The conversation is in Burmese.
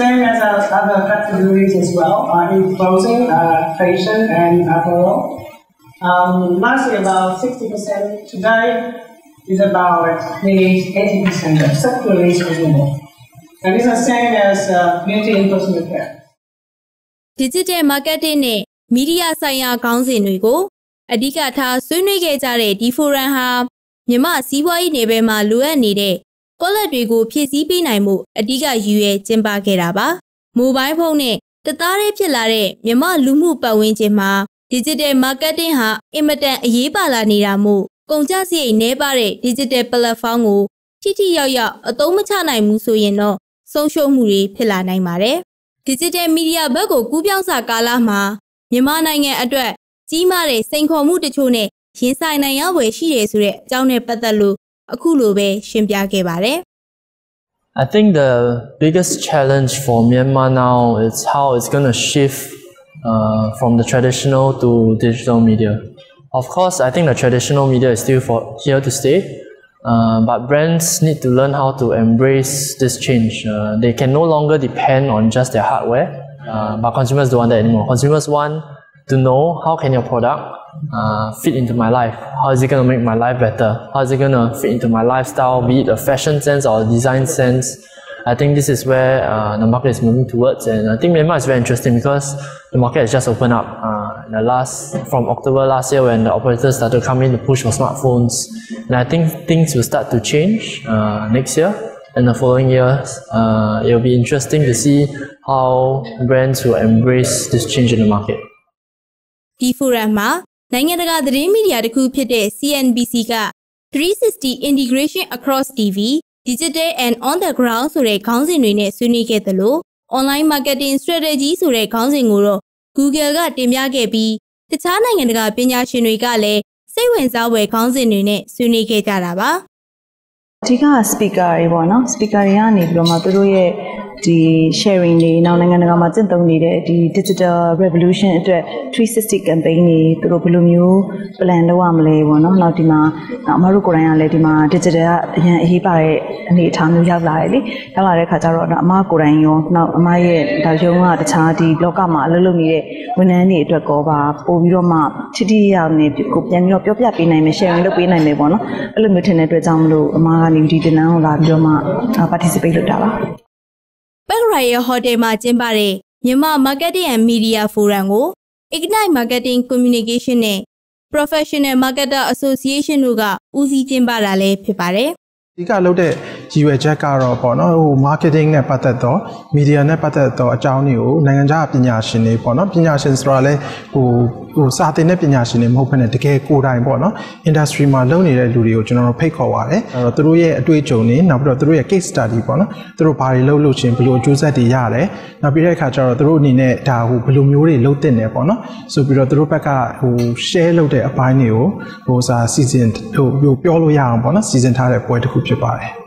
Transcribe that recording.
same as our other categories as well, uh, in clothing, uh, fashion, and apparel. Um, last year about 60%, today is about maybe 80%, sector is reasonable. And it's the same as uh, beauty and personal care. Digital marketing နဲ့မီဒီယာဆိုင်ရာခေါင်းစဉ်တွေကိုအဓိကထားဆွေးနွေးခဲ့ကြတဲ့ဒီဖိုရမ်ဟာမြမစီးပွားရေးနယ်ပယ်မှာလိုအပ်နေတဲ့ ကောလက်တွေကိုဖြည့်ဆည်းပေးနိုင်မှုအဓိကရည်ရွယ်ကျင်းပခဲ့တာပါ။မိုဘိုင်းဖုန်းနဲ့တသားတည်းဖြစ်လာတဲ့မြမလူမှုပတ်ဝန်းကျင်မှာ digital marketing ဟာအင်မတန်အရေးပါလာနေတာမို့ကုန်ကျစရိတ်နည်းပါတဲ့ digital platform ကိုထိထိရောက်ရောက်အသုံးမချနိုင်ဘူးဆိုရင်တော့ဆုံးရှုံးမှုတွေဖြစ်လာနိုင်ပါတယ်။ digital media ဘက်ကိုကူးပြောင်းစာကာလမှာမြန်မာနိုင်ငံအတွက်ကြီးမားတဲ့စိန်ခေါ်မှုတချို့နဲ့ရင်ဆိုင်နိုင်ရွယ်ရှိတယ်ဆိုတဲ့အကြောင်းနဲ့ပတ်သက်လို့ အခုလိုပဲရှင်းပြခဲ့ပါတယ်။ I think the biggest challenge for Myanmar now is how it's going to shift uh, from the traditional to digital media. Of course, I think the traditional media is still for here to stay, uh, but brands need to learn how to embrace this change. Uh, they can no longer depend on just their hardware, uh, but consumers don't want that anymore. Consumers want to know how can your product uh, fit into my life? How is it going to make my life better? How is it going to fit into my lifestyle, be it a fashion sense or a design sense? I think this is where uh, the market is moving towards, and I think Myanmar is very interesting because the market has just opened up. Uh, the last from October last year, when the operators started coming to push for smartphones, and I think things will start to change uh, next year and the following years. Uh, it will be interesting to see how brands will embrace this change in the market. ဒီဖိုရမ်မှာနိုင်ငံတကာသတင်းမီဒီယာတစ်ခုဖြစ်တဲ့ CNBC က360 Integration Across TV Digital and On the Ground ဆိုတဲ့ခေါင်းစဉ်တွေနဲ့ဆွေးနွေးခဲ့သလို Online Marketing Strategy ဆိုတဲ့ခေါင်းစဉ်ကိုတော့ Google ကတင်ပြခဲ့ပြီးတခြားနိုင်ငံတကာပညာရှင်တွေကလည်းစိတ်ဝင်စားဖွယ်ခေါင်းစဉ်တွေနဲ့ဆွေးနွေးခဲ့ကြတာပါအဓိက speaker တွေပေါ့နော် speaker တွေကနေပြီးတော့မှသူတို့ရဲ့ ဒီ sharing တွေနောက်နိုင်ငံတကာမှာကျင့်သုံးနေတဲ့ဒီ digital revolution အတွက်360 campaign တွေသူတို့ဘယ်လိုမျိုး plan လုပ်ရမလဲပေါ့နော်နောက်ဒီမှာအမတို့ကိုယ်တိုင်ကလည်းဒီမှာ digital ကအရင်အရေးပါတဲ့အနေအထားမျိုးရောက်လာတယ်လေရောက်လာတဲ့ခါကျတော့အမကိုယ်တိုင်ရောနောက်အမရဲ့ဒါရုံးကတခြားဒီ blog မှာအလုပ်လုပ်နေတဲ့ဝန်ထမ်းတွေအတွက်ကောပါပို့ပြီးတော့မှချစ်တိရနေကိုပြန်ပြီးတော့ပြောပြပေးနိုင်မယ် sharing လုပ်ပေးနိုင်မယ်ပေါ့နော်အဲ့လိုမျိုးထင်တဲ့အတွက်ကြောင့်မလို့အမကနေဒီတင်နန်းကိုလာပြီးတော့မှ participate လုပ်တာပါ ပက်ရိုင်ယာဟိုတယ်မှာကျင်းပတဲ့မြန်မာ Marketing and Media Forum ကို Ignite Marketing Communication နဲ့ Professional Marketer Association တို့ကဦးစီးကျင်းပတာလည်းဖြစ်ပါတယ်။ဒီကလုပ်တဲ့ ရည်ရွယ်ချက်ကတော့ပေါ့နော်ဟို marketing နဲ့ပတ်သက်တော့ media နဲ့ပတ်သက်တော့အကြောင်းတွေကိုနိုင်ငံခြားပညာရှင်တွေပေါ့နော်ပညာရှင်ဆိုတာလည်းဟိုဟိုစာသင်တဲ့ပညာရှင်တွေမဟုတ်ဘဲနဲ့တကယ်ကိုယ်တိုင်ပေါ့နော် industry မှာလုပ်နေတဲ့လူတွေကိုကျွန်တော်တို့ဖိတ်ခေါ်ပါတယ်အဲ့တော့သူတို့ရဲ့အတွေ့အကြုံတွေနောက်ပြီးတော့သူတို့ရဲ့ case study ပေါ့နော်သူတို့ဘာတွေလုပ်လို့ချင်းဘယ်လိုအကျိုးဆက်တွေရတယ်နောက်ပြီးတဲ့အခါကျတော့သူတို့အနေနဲ့ဒါဟိုဘယ်လိုမျိုးတွေလုပ်တင်တယ်ပေါ့နော်ဆိုပြီးတော့သူတို့ဘက်ကဟို share လုပ်တဲ့အပိုင်းတွေကိုဟိုစာ season ဟိုပြောလို့ရအောင်ပေါ့နော် season ထားတဲ့ပွဲတစ်ခုဖြစ်ပါတယ်